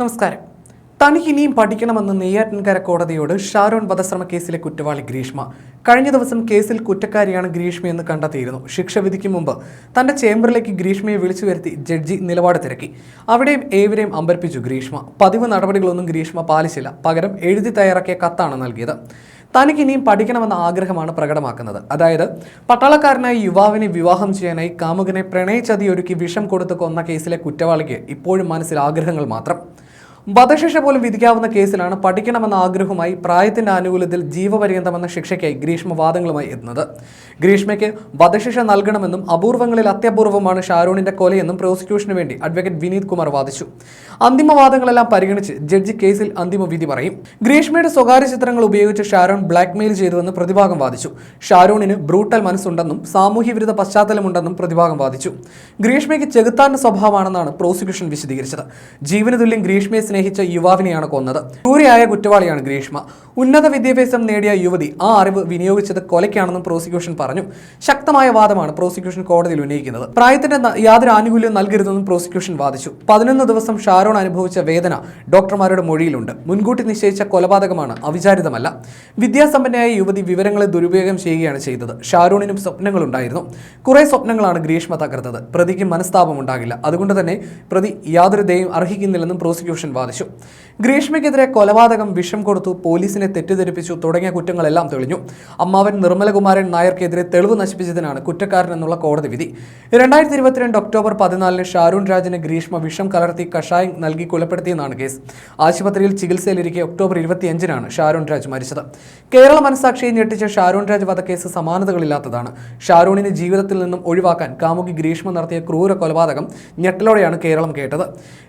നമസ്കാരം. തനിക്ക് ഇനിയും പഠിക്കണമെന്ന് നെയ്യാറ്റിൻകര കോടതിയോട് ഷാരോൺ വധശ്രമ കേസിലെ കുറ്റവാളി ഗ്രീഷ്മ. കഴിഞ്ഞ ദിവസം കേസിൽ കുറ്റക്കാരിയാണ് ഗ്രീഷ്മയെന്ന് കണ്ടെത്തിയിരുന്നു. ശിക്ഷ വിധിക്കും മുമ്പ് തന്റെ ചേംബറിലേക്ക് ഗ്രീഷ്മയെ വിളിച്ചു വരുത്തി ജഡ്ജി നിലപാട് തിരക്കി. അവിടെയും ഏവരെയും അമ്പരപ്പിച്ചു ഗ്രീഷ്മ. പതിവ് നടപടികളൊന്നും ഗ്രീഷ്മ പാലിച്ചില്ല. പകരം എഴുതി തയ്യാറാക്കിയ കത്താണ് നൽകിയത്. തനിക്ക് ഇനിയും പഠിക്കണമെന്ന ആഗ്രഹമാണ് പ്രകടമാക്കുന്നത്. അതായത് പട്ടാളക്കാരനായ യുവാവിനെ വിവാഹം ചെയ്യാനായി കാമുകനെ പ്രണയചതി ഒരുക്കി വിഷം കൊടുത്ത് കൊന്ന കേസിലെ കുറ്റവാളിക്ക് ഇപ്പോഴും മനസ്സിൽ ആഗ്രഹങ്ങൾ മാത്രം. വധശിക്ഷ പോലും വിധിക്കാവുന്ന കേസിലാണ് പഠിക്കണമെന്ന ആഗ്രഹവുമായി പ്രായത്തിന്റെ ആനുകൂല്യത്തിൽ ജീവപര്യന്തമെന്ന ശിക്ഷയ്ക്കായി ഗ്രീഷ്മ വാദങ്ങളുമായി എത്തുന്നത്. ഗ്രീഷ്മയ്ക്ക് വധശിക്ഷ നൽകണമെന്നും അപൂർവങ്ങളിൽ അത്യപൂർവമാണ് ഷാരൂണിന്റെ കൊലയെന്നും പ്രോസിക്യൂഷന് വേണ്ടി അഡ്വക്കേറ്റ് വിനീത് കുമാർ വാദിച്ചു. അന്തിമ വാദങ്ങളെല്ലാം പരിഗണിച്ച് ജഡ്ജി കേസിൽ അന്തിമ വിധി പറയും. ഗ്രീഷ്മയുടെ സ്വകാര്യ ചിത്രങ്ങൾ ഉപയോഗിച്ച് ഷാരോൺ ബ്ലാക്ക്മെയിൽ ചെയ്തുവെന്ന് പ്രതിഭാഗം വാദിച്ചു. ഷാരൂണിന് ബ്രൂട്ടൽ മനസ്സുണ്ടെന്നും സാമൂഹ്യ വിരുദ്ധ പശ്ചാത്തലമുണ്ടെന്നും പ്രതിഭാഗം വാദിച്ചു. ഗ്രീഷ്മയ്ക്ക് ചെകുത്താന്റെ സ്വഭാവമാണെന്നാണ് പ്രോസിക്യൂഷൻ വിശദീകരിച്ചത്. ജീവനതുല്യം ഗ്രീഷ്മയെ സ്നേഹിച്ച യുവാവിനെയാണ് കൊന്നത്. ക്രൂരിയായ കുറ്റവാളിയാണ് ഗ്രീഷ്മ. ഉന്നത വിദ്യാഭ്യാസം നേടിയ യുവതി ആ അറിവ് വിനിയോഗിച്ചത് കൊലയ്ക്കാണെന്നും പ്രോസിക്യൂഷൻ പറഞ്ഞു. ശക്തമായ വാദമാണ് പ്രോസിക്യൂഷൻ കോടതിയിൽ ഉന്നയിക്കുന്നത്. പ്രായത്തിന്റെ യാതൊരു ആനുകൂല്യം നൽകരുതെന്നും പ്രോസിക്യൂഷൻ വാദിച്ചു. പതിനൊന്ന് ദിവസം ഷാരോൺ അനുഭവിച്ച വേദന ഡോക്ടർമാരുടെ മൊഴിയിലുണ്ട്. മുൻകൂട്ടി നിശ്ചയിച്ച കൊലപാതകമാണ് അവിചാരിതമല്ല. വിദ്യാസമ്പന്നയായ യുവതി വിവരങ്ങളെ ദുരുപയോഗം ചെയ്യുകയാണ് ചെയ്തത്. ഷാരൂണിനും സ്വപ്നങ്ങളുണ്ടായിരുന്നു. കുറെ സ്വപ്നങ്ങളാണ് ഗ്രീഷ്മ തകർത്തത്. പ്രതിക്ക് മനസ്താപമുണ്ടാകില്ല. അതുകൊണ്ട് തന്നെ പ്രതി യാതൊരു ദയം അർഹിക്കുന്നില്ലെന്നും പ്രോസിക്യൂഷൻ വാദിച്ചു. ഗ്രീഷ്മയ്ക്കെതിരെ കൊലപാതകം വിഷം കൊടുത്തു പോലീസിനെ തെറ്റിദ്ധരിപ്പിച്ചു തുടങ്ങിയ കുറ്റങ്ങളെല്ലാം തെളിഞ്ഞു. അമ്മാവൻ നിർമ്മലകുമാരൻ നായർക്കെതിരെ തെളിവ് നശിപ്പിച്ചതിനാണ് കുറ്റക്കാരൻ എന്നുള്ള കോടതി വിധി. രണ്ടായിരത്തി ഇരുപത്തിരണ്ട് ഒക്ടോബർ പതിനാലിന് ഷാരൂൺ രാജിന് ഗ്രീഷ്മ വിഷം കലർത്തി കഷായം നൽകി കൊലപ്പെടുത്തിയെന്നാണ് കേസ്. ആശുപത്രിയിൽ ചികിത്സയിലിരിക്കെ ഒക്ടോബർ ഇരുപത്തിയഞ്ചിനാണ് ഷാരൂൺ രാജ് മരിച്ചത്. കേരള മനസാക്ഷിയെ ഞെട്ടിച്ച ഷാരൂൺ രാജ് വധക്കേസ് സമാനതകളില്ലാത്തതാണ്. ഷാരൂണിനെ ജീവിതത്തിൽ നിന്നും ഒഴിവാക്കാൻ കാമുകി ഗ്രീഷ്മ നടത്തിയ ക്രൂര കൊലപാതകം ഞെട്ടലോടെയാണ് കേരളം കേട്ടത്.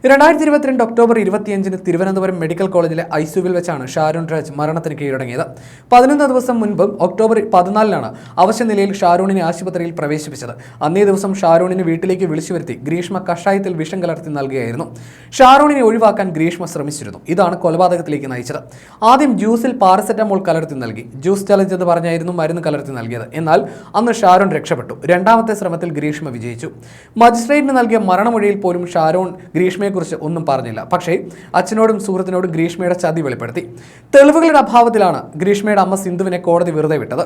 രണ്ടായിരത്തി ഇരുപത്തിരണ്ട് ഒക്ടോബർ ഇരുപത്തിയഞ്ചിന് തിരുവനന്തപുരം മെഡിക്കൽ കോളേജിലെ ഐസിയുവിൽ വെച്ചാണ് ഷാരൂൺ രാജ് മരണത്തിന് കീഴടങ്ങിയത്. പതിനൊന്ന് ദിവസം മുൻപ് ഒക്ടോബർ പതിനാലിനാണ് അവശ്യ നിലയിൽ ഷാരൂണിനെ ആശുപത്രിയിൽ പ്രവേശിപ്പിച്ചത്. അന്നേ ദിവസം ഷാരൂണിനെ വീട്ടിലേക്ക് വിളിച്ചു വരുത്തി ഗ്രീഷ്മ കഷായത്തിൽ വിഷം കലർത്തി നൽകുകയായിരുന്നു. ഷാരൂണിനെ ഒഴിവാക്കാൻ ഗ്രീഷ്മ ശ്രമിച്ചിരുന്നു. ഇതാണ് കൊലപാതകത്തിലേക്ക് നയിച്ചത്. ആദ്യം ജ്യൂസിൽ പാരസെറ്റമോൾ കലർത്തി നൽകി. ജ്യൂസ് ചലഞ്ച് എന്ന് പറഞ്ഞായിരുന്നു മരുന്ന് കലർത്തി നൽകിയത്. എന്നാൽ അന്ന് ഷാരോൺ രക്ഷപ്പെട്ടു. രണ്ടാമത്തെ ശ്രമത്തിൽ ഗ്രീഷ്മ വിജയിച്ചു. മജിസ്ട്രേറ്റിന് നൽകിയ മരണമൊഴിയിൽ പോലും ഷാരോൺ ഗ്രീഷ്മയെക്കുറിച്ച് ഒന്നും പറഞ്ഞില്ല. പക്ഷേ അച്ഛനോടും സുഹൃത്തിനോടും ഗ്രീഷ്മയുടെ ചതി വെളിപ്പെടുത്തി. തെളിവുകളുടെ അഭാവത്തിലാണ് ഗ്രീഷ്മയുടെ അമ്മ സിന്ധുവിനെ കോടതി വെറുതെ വിട്ടത്.